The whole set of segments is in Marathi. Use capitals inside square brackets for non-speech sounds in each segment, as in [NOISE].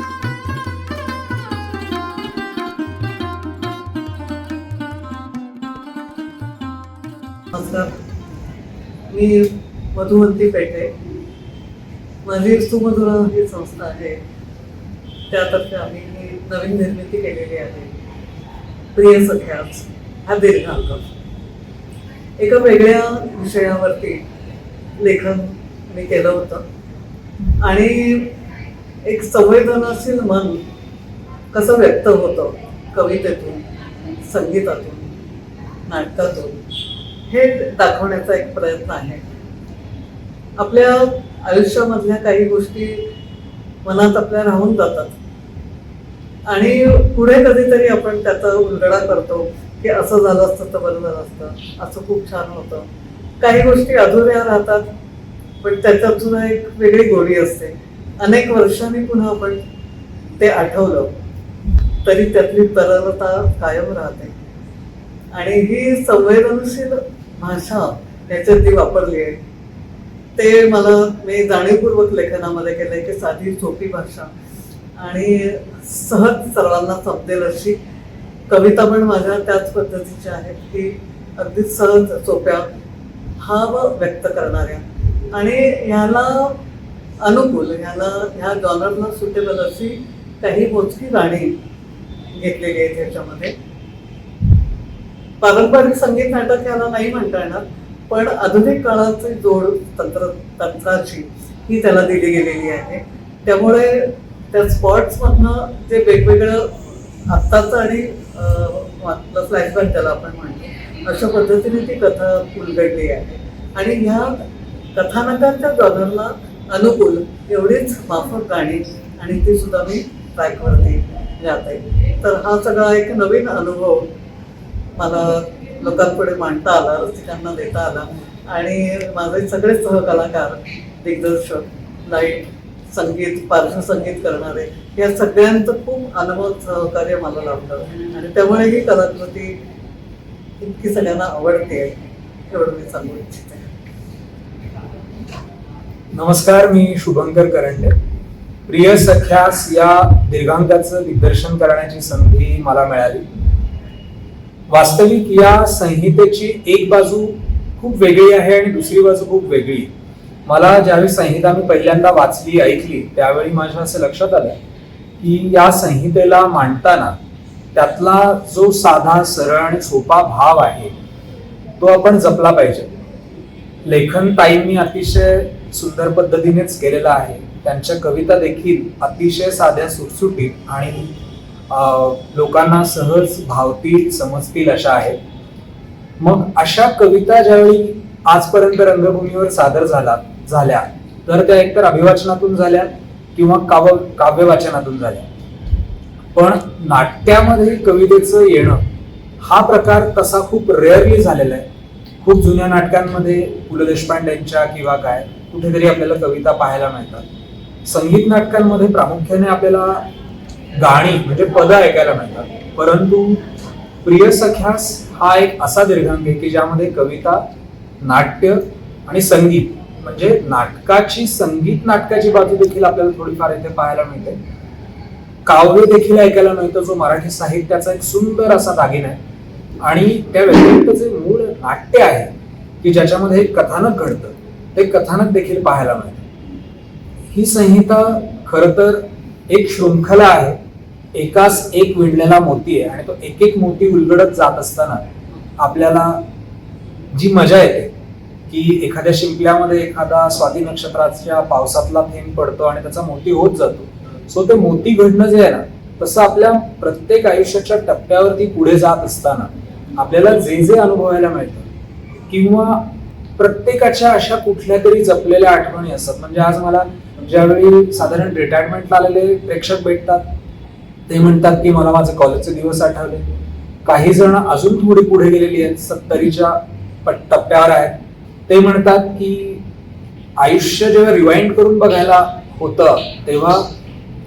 नमस्कार मी मधुवंती पेठे. माझी सुमधुरा ही संस्था आहे. त्यातर्फे आम्ही नवीन निर्मिती केलेली आहे. प्रिय सख्याच हा दीर्घांक एका वेगळ्या विषयावरती लेखन मी केलं होतं. आणि एक संवेदनशील मन कसं व्यक्त होतं? कवितेतून संगीतातून नाटकातून हे दाखवण्याचा एक प्रयत्न आहे. आपल्या आयुष्यामधल्या काही गोष्टी मनात आपल्या राहून जातात. आणि पुढे कधीतरी आपण त्याचा उलगडा करतो की असं झालं असतं तर बरं झालं असतं. असं खूप छान होतं. काही गोष्टी अधुऱ्या राहतात पण त्याच्यात सुद्धा एक वेगळी गोडी असते. अनेक वर्षांनी पुन्हा आपण ते आठवलं तरी त्यातली तरलता कायम राहते. आणि ही संवेदनशील भाषा याच्यात ती वापरली आहे. ते मला मी जाणीवपूर्वक लेखनामध्ये केलंय की साधी सोपी भाषा. आणि सहज सर्वांना समजेल अशी कविता पण माझ्या त्याच पद्धतीच्या आहेत की अगदी सहज सोप्या भाव व्यक्त करणाऱ्या. आणि ह्याला अनुकूल. ह्याला ह्या जॉनरला सुटेबल अशी काही मोजकी गाणी घेतलेली आहेत ह्याच्यामध्ये पारंपरिक संगीत नाटक याला नाही म्हणता येणार पण आधुनिक काळाची जोड तंत्र तंत्राची ही त्याला दिली गेलेली आहे. त्यामुळे त्या स्पॉट्समधनं जे वेगवेगळं आत्ताचं आणि फ्लॅशबॅक त्याला आपण म्हणतो अशा पद्धतीने ती कथा उलगडली आहे. आणि ह्या कथानकांच्या जॉनरला अनुकूल एवढीच माफक गाणी आणि ती सुद्धा मी ट्रॅकवरती जात तर हा सगळा एक नवीन अनुभव मला लोकांपुढे मांडता आला रसिकांना देता आला. आणि माझे सगळे सहकलाकार दिग्दर्शक लाइट संगीत पार्श्वसंगीत करणारे या सगळ्यांचं खूप अनुभव सहकार्य मला लाभलं. आणि त्यामुळे ही कलाकृती इतकी सगळ्यांना आवडते एवढं मी सांगू इच्छिते. नमस्कार मी शुभंकर करंडे. प्रिय सख्यास या दीर्घांकाचं दिग्दर्शन करण्याची संधी मला मिळाली. वास्तविक या संहितेची एक बाजू खूप वेगळी आहे आणि दुसरी बाजू खूप वेगळी. मला ज्यावेळी संहिता मी पहिल्यांदा वाचली ऐकली त्यावेळी माझ्या असं लक्षात आलं की या संहितेला मांडताना त्यातला जो साधा सरळ आणि सोपा भाव आहे तो आपण जपला पाहिजे. लेखन ताईंनी अतिशय सुंदर पद्धतीनेच केलेलं आहे. त्यांच्या कविता देखील अतिशय साध्या सुटसुटीत आणि लोकांना सहज भावतील समजतील अशा आहेत. मग अशा कविता ज्यावेळी आजपर्यंत रंगभूमीवर सादर झाला झाल्या तर त्या एकतर अभिवाचनातून झाल्या किंवा काव्य काव्य वाचनातून झाल्या. पण नाट्यामध्ये कवितेचं येणं हा प्रकार तसा खूप रेअरली झालेला आहे. खूप जुन्या नाटकांमध्ये पु ल देशपांडेंच्या किंवा काय कुठेतरी आपल्याला कविता पाहायला मिळतात. संगीत नाटकांमध्ये प्रामुख्याने आपल्याला गाणी म्हणजे पद ऐकायला मिळतात. परंतु प्रिय सख्यास हा एक असा दीर्घांक आहे की ज्यामध्ये कविता नाट्य आणि संगीत म्हणजे नाटकाची संगीत नाटकाची बाजू देखील आपल्याला थोडीफार इथे पाहायला मिळते. काव्य देखील ऐकायला मिळतं जो मराठी साहित्याचा एक सुंदर असा दागिना आहे. आणि त्या व्यतिरिक्त जे मूळ नाट्य आहे की ज्याच्यामध्ये एक कथानक घडतं. ते कथानक देखील पाहायला मिळतं. ही संहिता खर तर एक शृंखला आहे. एकाच एक विणलेला मोती आहे आणि तो एक एक मोती उलगडत जात असताना आपल्याला जी मजा येते की एखाद्या शिंपल्यामध्ये एखादा स्वाती नक्षत्राच्या पावसातला थेंब पडतो आणि त्याचा मोती होत जातो. सो ते मोती घडणं जे आहे ना तसं आपल्या प्रत्येक आयुष्याच्या टप्प्यावरती पुढे जात असताना आपल्याला जे जे अनुभवायला मिळतं किंवा प्रत्येकाच्या अशा कुठल्या तरी जपलेल्या आठवणी असतात. म्हणजे आज मला ज्यावेळी साधारण रिटायरमेंटला आलेले प्रेक्षक भेटतात ते म्हणतात की मला माझे कॉलेजचे दिवस आठवले. काही जण अजून थोडी पुढे गेलेली आहेत सत्तरीच्या टप्प्यावर आहेत. ते म्हणतात की आयुष्य जेव्हा रिवाइंड करून बघायला होतं तेव्हा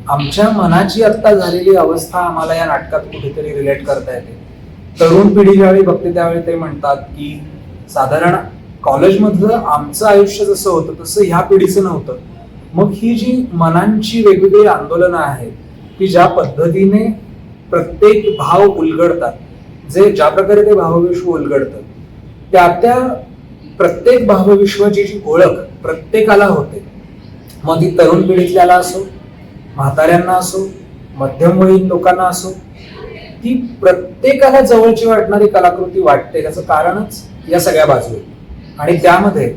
आमच्या मनाची आत्ता झालेली अवस्था आम्हाला या नाटकात कुठेतरी रिलेट करता येते. तरुण पिढी ज्यावेळी बघते त्यावेळी ते म्हणतात की साधारण कॉलेजमधलं आमचं आयुष्य जसं होतं तसं ह्या पिढीचं नव्हतं. मग ही जी मनांची वेगवेगळी आंदोलनं आहेत की ज्या पद्धतीने प्रत्येक भाव उलगडतात जे ज्या प्रकारे ते भावविश्व उलगडतं त्या त्या प्रत्येक भावविश्वाची जी ओळख प्रत्येकाला होते. मग ती तरुण पिढीतल्याला असो म्हाताऱ्यांना असो मध्यमवयीन लोकांना असो ती प्रत्येकाला जवळची वाटणारी कलाकृती वाटते. त्याचं कारणच या सगळ्या बाजू आहेत आणि त्यामध्ये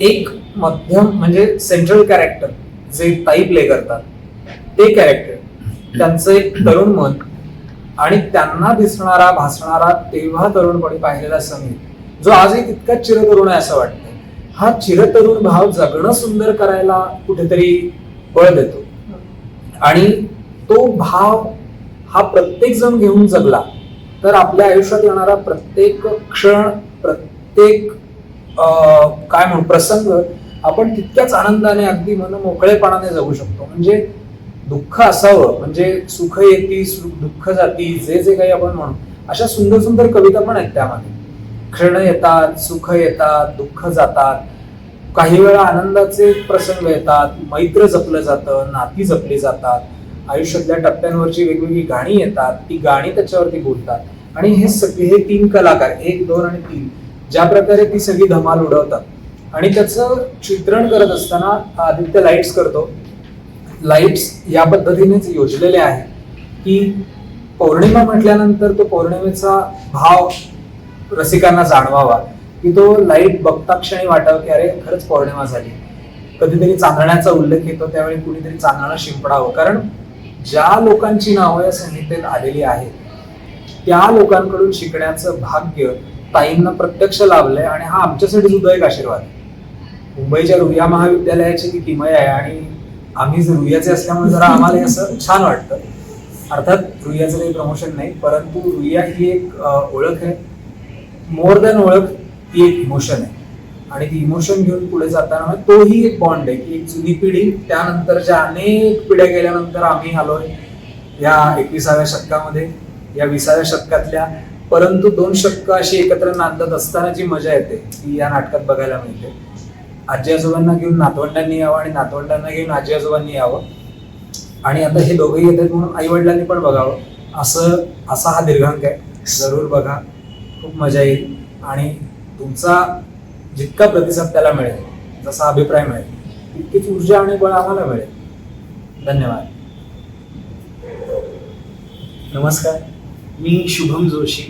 एक मध्यम म्हणजे सेंट्रल कॅरेक्टर जे ताई प्ले करतात ते कॅरेक्टर त्यांचं एक तरुण मन आणि त्यांना दिसणारा भासणारा तेव्हा तरुणपणी पाहिलेला समीर जो आजही तितकाच चिरतरुण आहे असं वाटतं हा चिरतरुण भाव जगणं सुंदर करायला कुठेतरी बळ देतो. आणि तो भाव हा प्रत्येक जण घेऊन जगला तर आपल्या आयुष्यात येणारा प्रत्येक क्षण प्रत्येक काय म्हणू प्रसंग आपण तितक्याच आनंदाने अगदी मन मोकळेपणाने जगू शकतो. म्हणजे दुःख असावं म्हणजे सुख येती दुःख जाती जे जे काही आपण म्हणू अशा सुंदर सुंदर कविता पण आहेत त्यामध्ये. क्षण येतात सुख येतात दुःख जातात. काही वेळा आनंदाचे प्रसंग येतात मैत्र जपलं जातं नाती जपली जातात. आयुष्यातल्या टप्प्यांवरची वेगवेगळी गाणी येतात ती गाणी त्याच्यावरती बोलतात. आणि हे सगळे हे तीन कलाकार एक दोन आणि तीन ज्या प्रकारे ती सगळी धमाल उडवतात. आणि त्याचं चित्रण करत असताना आदित्य लाईट्स करतो. लाईट्स या पद्धतीनेच योजलेले आहे. की पौर्णिमा म्हटल्यानंतर तो पौर्णिमेचा भाव रसिकांना जाणवावा. की तो लाइट बघता क्षणी वाटावं की अरे खरंच पौर्णिमा झाली. कधीतरी चांदण्याचा उल्लेख येतो त्यावेळी कुणीतरी चांदणं शिंपडावं. कारण ज्या लोकांची नावं या संहितेत आलेली आहेत त्या लोकांकडून शिकण्याचं भाग्य ताईंना प्रत्यक्ष लाभलंय आणि हा आमच्यासाठी सुद्धा एक आशीर्वाद आहे. मुंबईच्या रुया महाविद्यालयाची ती किमय आहे आणि आम्ही रुयाचे असल्यामुळे जरा आम्हाला असं छान वाटतं. अर्थात रुईयाचं काही प्रमोशन नाही परंतु रुईया ही एक ओळख आहे. मोर दॅन ओळख ती एक इमोशन आहे. आणि ती इमोशन घेऊन पुढे जाताना तोही एक बॉन्ड आहे की एक जुनी पिढी त्यानंतरच्या अनेक पिढ्या गेल्यानंतर आम्ही आलोय. या एकविसाव्या शतकामध्ये या विसाव्या शतकातल्या परंतु दोन शतकं अशी एकत्र नांदत असताना जी मजा येते ती या नाटकात बघायला मिळते. आजी आजोबांना घेऊन नातवंडांनी यावं आणि नातवंडांना घेऊन आजी आजोबांनी यावं. आणि आता हे दोघंही येतात म्हणून आई वडिलांनी पण बघावं. असं असा हा दीर्घांक आहे. जरूर बघा. खूप मजा येईल. आणि तुमचा जितका प्रतिसाद त्याला मिळेल जसा अभिप्राय मिळेल तितकीच ऊर्जा आणि बळ आम्हाला मिळेल. धन्यवाद. नमस्कार. मी शुभम जोशी.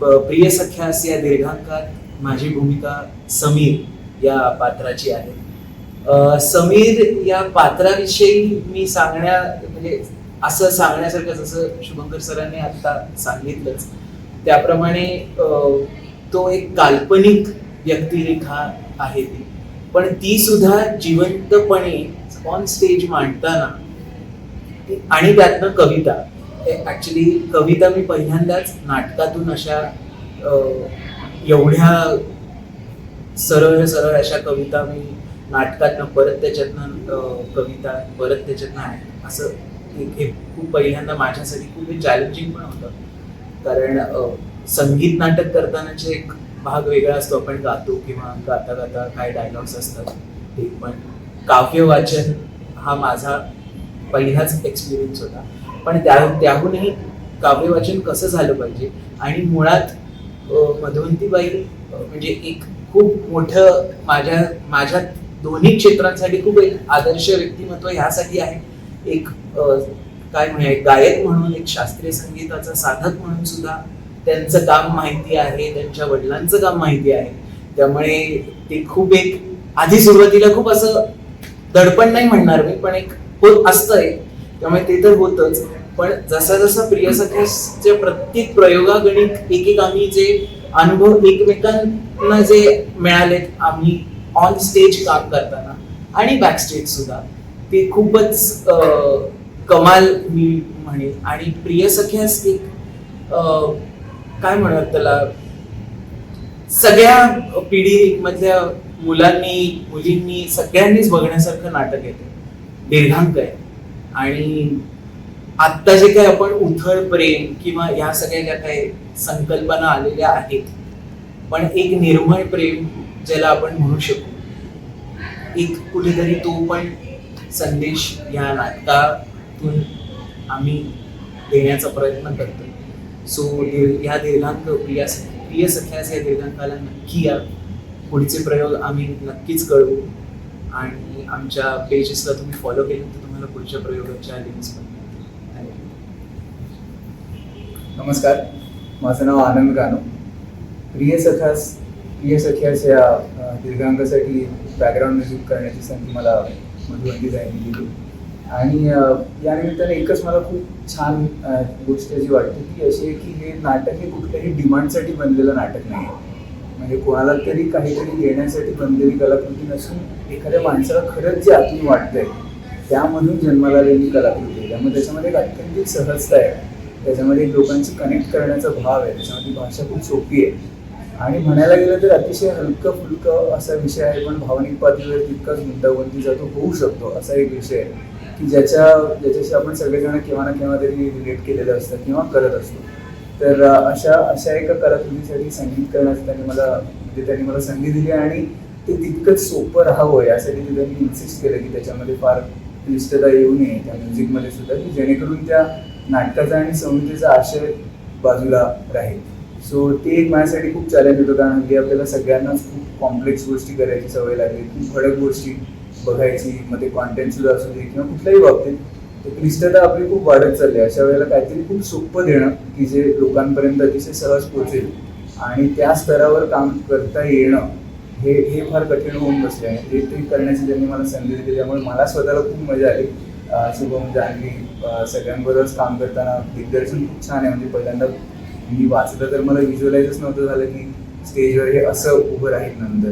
प्रिय सख्यास या दीर्घांकात माझी भूमिका समीर या पात्राची आहे. समीर या पात्राविषयी मी सांगण्या म्हणजे असं सांगण्यासारखं जसं शुभंकर सरांनी आत्ता सांगितलंच. त्याप्रमाणे तो एक काल्पनिक व्यक्तिरेखा आहे ती. पण ती सुद्धा जिवंतपणे ऑन स्टेज मांडताना आणि त्यातनं कविता. ॲक्च्युली कविता मी पहिल्यांदाच नाटकातून अशा एवढ्या सरळ सरळ अशा कविता मी नाटकातनं परत त्याच्यातनं कविता परत त्याच्यातनं आहे. असं हे खूप पहिल्यांदा माझ्यासाठी खूप चॅलेंजिंग पण होतं. कारण संगीत नाटक करतानाचे एक भाग वेगळा असतो. आपण गातो किंवा गाता गाता काय डायलॉग्स असतात. ते पण. काव्य वाचन हा माझा पहिलाच एक्सपिरियन्स होता. पण त्या त्याहूनही काव्यवाचन कसं झालं पाहिजे? आणि मुळात मधवंतीबाई म्हणजे एक खूप मोठं माझ्या माझ्या दोन्ही क्षेत्रांसाठी खूप एक आदर्श व्यक्तिमत्व ह्यासाठी आहे. एक काय म्हणूया गायक म्हणून एक शास्त्रीय संगीताचा साधक म्हणून सुद्धा त्यांचं काम माहिती आहे त्यांच्या वडिलांचं काम माहिती आहे. त्यामुळे ते खूप एक आधी सुरुवातीला खूप असं दडपण नाही म्हणणार मी पण एक होत एक त्यामुळे ते तर होतच. पण जसा जसा प्रिय सख्याच्या प्रत्येक प्रयोगागणित एक एक आम्ही जे अनुभव एकमेकांना जे मिळालेत आम्ही ऑन स्टेज काम करताना आणि बॅक स्टेज सुद्धा. ते खूपच कमाल मी म्हणेन. आणि प्रिय सख्यास एक काय म्हणत त्याला? सगळ्या पिढी मधल्या मुलांनी मुलींनी सगळ्यांनीच बघण्यासारखं नाटक येते दीर्घांक आहे. आणि आत्ता जे काही आपण उथळ प्रेम किंवा ह्या सगळ्या ज्या काही संकल्पना आलेल्या आहेत पण एक निर्मळ प्रेम ज्याला आपण म्हणू शकू एक कुठेतरी तो पण संदेश या नाटकातून आम्ही देण्याचा प्रयत्न करतो सो ह्या दीर्घांक प्रिया प्रिय सख्यास या दीर्घांकाला नक्की या पुढचे प्रयोग आम्ही नक्कीच कळवू. आणि आमच्या पेजेसला तुम्ही फॉलो केलं तर तुम्हाला पुढच्या प्रयोगाच्या लिंक्स नमस्कार. माझं नाव आनंद गानो. प्रिय सखास प्रिय सख्यास या दीर्घांगासाठी दीर्घांकासाठी बॅकग्राऊंड म्युझिक करण्याची संधी मला मधुवंती जाईने दिली. आणि या निमित्ताने एकच मला खूप छान गोष्ट जी वाटते ती अशी आहे की हे नाटक हे कुठल्याही डिमांडसाठी बनलेलं नाटक नाही. म्हणजे कोणाला तरी काहीतरी देण्यासाठी बनलेली कलाकृती नसून एखाद्या माणसाला खरंच जे आतून वाटतंय त्यामधून जन्माला आलेली कलाकृती आहे त्यामुळे त्याच्यामध्ये एक अत्यंत सहजता आहे. त्याच्यामध्ये लोकांशी कनेक्ट करण्याचा भाव आहे त्याच्यामध्ये भाषा खूप सोपी आहे. आणि म्हणायला गेलं तर अतिशय हलकं फुलकं असा विषय आहे पण भावनिक पातळीवर तितकाच गुंतागुंतीचा तो होऊ शकतो असा एक विषय आहे. की ज्याच्या ज्याच्याशी आपण सगळेजण केव्हा ना केव्हा तरी रिलेट केलेलं असतं किंवा करत असतो. तर अशा अशा एका कलाकृतीसाठी संगीत करण्याचं त्यांनी मला म्हणजे त्यांनी मला संधी दिली आणि ते तितकंच सोपं राहावं यासाठी त्यांनी इन्सिस्ट केलं की त्याच्यामध्ये फार क्लिष्टता येऊ नये त्या म्युझिकमध्ये सुद्धा की जेणेकरून त्या नाटकाचा आणि संहितेचा आशय बाजूला राहील. सो ते एक माझ्यासाठी खूप चॅलेंज होतं कारण हल्ली आपल्याला सगळ्यांनाच खूप कॉम्प्लेक्स गोष्टी करायची सवय लागली. खूप भडक गोष्टी बघायची मग ते कॉन्टेंट सुद्धा असू दे किंवा कुठल्याही बाबतीत. तर क्लिष्टता आपली खूप वाढत चालली अशा वेळेला काहीतरी खूप सोपं देणं की जे लोकांपर्यंत अतिशय सहज पोहोचेल. आणि त्या स्तरावर काम करता येणं हे हे फार कठीण होऊन बसले आहे. ते ते करण्याची त्यांनी मला संधी दिली त्यामुळे मला स्वतःला खूप मजा आली. शुभम जानवी अं, सगळ्यांबरोबरच काम करताना दिग्दर्शन खूप छान आहे. म्हणजे पहिल्यांदा मी वाचलं तर मला व्हिज्युअलाइजच नव्हतं झालं की स्टेजवर हे असं उभं राहील नंतर.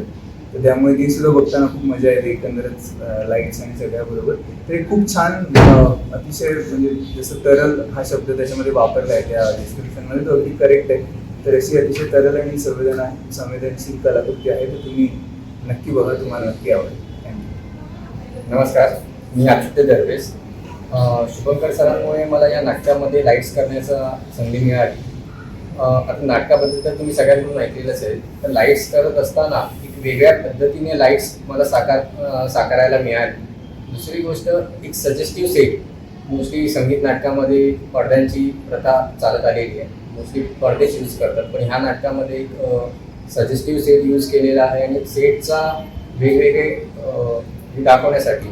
तर त्यामुळे ती सुद्धा बघताना खूप मजा येते एकंदरच लाईट्स आणि सगळ्याबरोबर. तर हे खूप छान अतिशय म्हणजे जसं तरल हा शब्द त्याच्यामध्ये वापरला आहे त्या डिस्क्रिप्शनमध्ये तो अगदी करेक्ट आहे. तर अशी अतिशय तरल आणि संवेदना संवेदनशील कलाकृती आहे तर तुम्ही नक्की बघा तुम्हाला नक्की आवडेल. थँक्यू नमस्कार मी आदित्य दरवेस शुभंकर सरांमुळे मला या नाटकामध्ये लाईट्स करण्याचा संधी मिळाली. आता नाटकाबद्दल तर तुम्ही सगळ्यांकडून ऐकलेलं असेल तर लाईट्स करत असताना एक वेगळ्या पद्धतीने लाईट्स मला साकार साकारायला मिळाली. दुसरी गोष्ट एक सजेस्टिव्ह सेट मोस्टली संगीत नाटकामध्ये पडद्यांची प्रथा चालत आलेली आहे. मोस्टली पडदेच यूज करतात. पण ह्या नाटकामध्ये एक सजेस्टिव्ह सेट यूज केलेला आहे आणि सेटचा वेगवेगळे दाखवण्यासाठी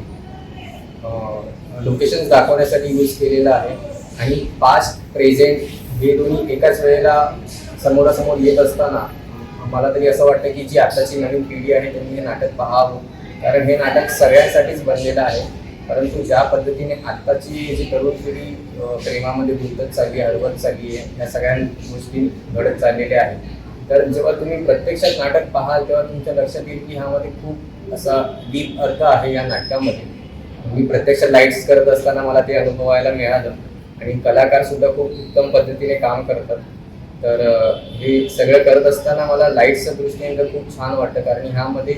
लोकेशन्स दाखवण्यासाठी यूज केलेला आहे. आणि पास्ट प्रेझेंट हे दोन्ही एकाच वेळेला समोरासमोर येत असताना मला तरी असं वाटतं की जी आताची नवीन पिढी आहे त्यांनी हे नाटक पाहावं. कारण हे नाटक सगळ्यांसाठीच बनलेलं आहे. परंतु ज्या पद्धतीने आत्ताची जी तरुण पिढी प्रेमामध्ये गुंतत चालली आहे हरवत चालली आहे या सगळ्या गोष्टी घडत चाललेल्या आहेत. तर जेव्हा तुम्ही प्रत्यक्षात नाटक पाहाल तेव्हा तुमच्या लक्षात येईल की ह्यामध्ये खूप असा डीप अर्थ आहे या नाटकामध्ये. मी प्रत्यक्ष लाईट्स करत असताना मला ते अनुभवायला मिळालं. आणि कलाकार सुद्धा खूप उत्तम पद्धतीने काम करतात. तर हे सगळं करत असताना मला लाईट्सच्या दृष्टीने तर खूप छान वाटतं कारण ह्यामध्ये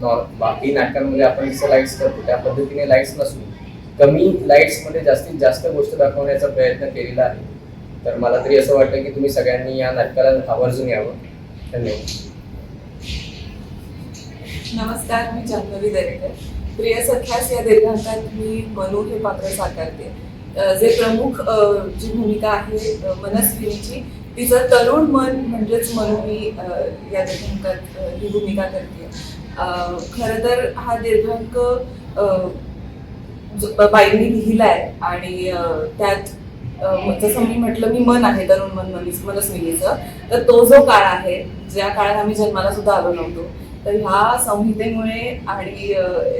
नॉर्म बाकी नाटकांमध्ये आपण जसं लाईट्स करतो त्या पद्धतीने लाईट्स नसून कमी लाईट्समध्ये जास्तीत जास्त गोष्ट दाखवण्याचा प्रयत्न केलेला आहे. तर मला तरी असं वाटतं की तुम्ही सगळ्यांनी या नाटकाला आवर्जून यावं. धन्यवाद. नमस्कार मी जान्हवी दरेकर. प्रिय सख्यास या दीर्घांकात मी मनू हे पात्र साकारते. जे प्रमुख जी भूमिका आहे मनस्विनीची तिचं तरुण मन म्हणजेच मरुमी मी या दीर्घांकात ही भूमिका करते. खरं तर हा दीर्घांक बाईंनी लिहिलाय आणि त्यात जसं मी म्हटलं मी मन आहे तरुण मन मनीस मनस्विनीचं तर तो जो काळ आहे ज्या काळात आम्ही जन्माला सुद्धा आलो नव्हतो तर ह्या संहितेमुळे आणि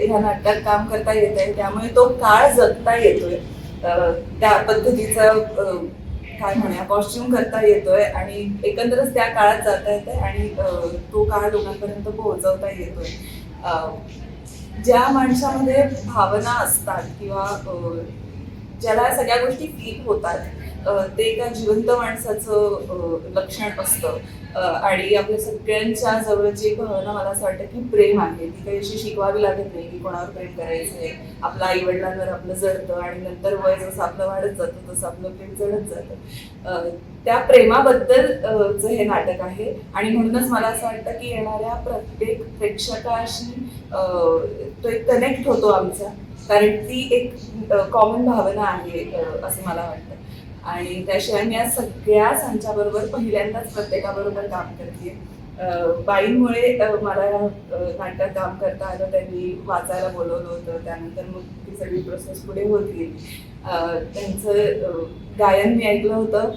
ह्या नाटकात काम करता येत आहे त्यामुळे तो काळ जगता येतोय. त्या पद्धतीचा काय म्हणूया. कॉस्ट्युम करता येतोय आणि एकंदरच त्या काळात जाता येतंय आणि तो काळ लोकांपर्यंत पोहोचवता येतोय. ज्या माणसामध्ये भावना असतात किंवा ज्याला सगळ्या गोष्टी फील होतात ते एका जिवंत माणसाचं लक्षण असतं. आणि आपल्या सगळ्यांच्या जवळची एक भावना मला असं वाटतं की प्रेम आहे. ती काही अशी शिकवावी लागत नाही की कोणावर प्रेम करायचं आहे आपलं आई वडिलांवर आपलं जडतं आणि नंतर वय जसं आपलं वाढत जातं तसं आपलं प्रेम जडत जातं. त्या प्रेमाबद्दल हे नाटक आहे. आणि म्हणूनच मला असं वाटतं की येणाऱ्या प्रत्येक प्रेक्षकाशी तो एक कनेक्ट होतो आमचा. कारण ती एक कॉमन भावना आहे असं मला वाटतं. आणि त्याशिवाय मी या सगळ्या संचाबरोबर पहिल्यांदाच प्रत्येकाबरोबर काम करते बाईंमुळे मला नाटकात काम करता आलं त्यांनी वाचायला बोलवलं होतं. त्यानंतर मग ती सगळी प्रोसेस पुढे होत गेली. त्यांचं गायन मी ऐकलं होतं.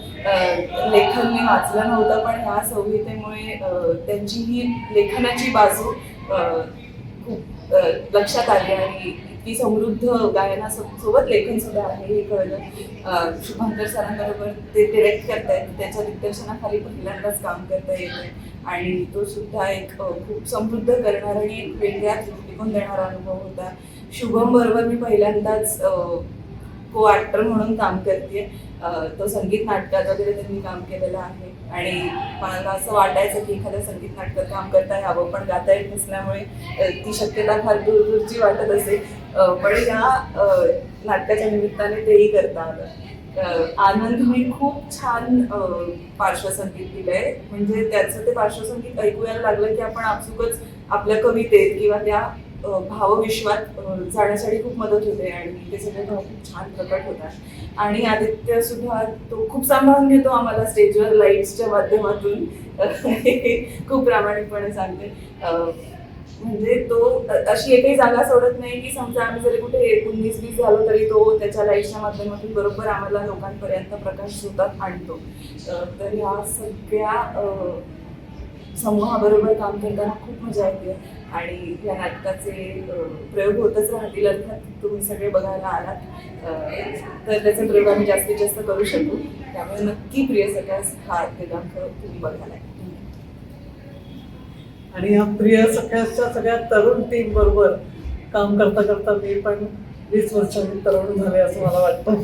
लेखन मी वाचलं नव्हतं पण ह्या संहितेमुळे त्यांची ही लेखनाची बाजू खूप लक्षात आली आणि इतकी समृद्ध गायनासोबत लेखन सुद्धा आहे हे कळलं. अ, शुभंकर सरांबरोबर ते डिरेक्ट करतायत त्याच्या दिग्दर्शनाखाली पहिल्यांदाच काम करता येतं आणि तो सुद्धा एक खूप समृद्ध करणारा आणि एक वेगळ्या दृष्टिकोन देणारा अनुभव होता. शुभम बरोबर मी पहिल्यांदाच को ॲक्टर म्हणून काम करते तो संगीत नाटकात वगैरे त्यांनी काम केलेलं आहे. आणि मला असं वाटायचं की एखाद्या संगीत नाटकात काम करता यावं पण गाता येत नसल्यामुळे ती शक्यता फार दूर दूरची वाटत असेल पण या नाटकाच्या निमित्ताने तेही करता आलं अ, आनंदने खूप छान पार्श्वसंगीत दिलंय. म्हणजे त्याचं ते पार्श्वसंगीत ऐकूयाला लागलं की आपण आपसुकच आपल्या कवितेत किंवा त्या भावविश्वात जाण्यासाठी खूप मदत होते आणि ते सगळे भाव खूप छान प्रकट होतात. आणि आदित्य सुद्धा तो खूप सांभाळून घेतो आम्हाला स्टेजवर लाईट्सच्या माध्यमातून. [LAUGHS] खूप प्रामाणिकपणे सांगते. म्हणजे तो अशी एकही जागा सोडत नाही की समजा आम्ही जरी कुठे उन्नीस वीस झालो तरी तो त्याच्या लाईटच्या माध्यमातून बरोबर आम्हाला लोकांपर्यंत प्रकाश स्वतः आणतो. तर ह्या सगळ्या समूहाबरोबर काम करताना खूप मजा येते. आणि या नाटकाचे प्रयोग होतच राहतील अर्थात तुम्ही सगळे बघायला आलात. तर त्याचे प्रयोग आम्ही जास्तीत जास्त करू शकू. त्यामुळे नक्की प्रिय सगळ्यास हा दिनांक तुम्ही बघायला. आहे आणि ह्या प्रिय सगळ्याच्या सगळ्या तरुण टीम बरोबर काम करता करता मी पण वीस वर्षांनी तरुण झाले असं मला वाटतं.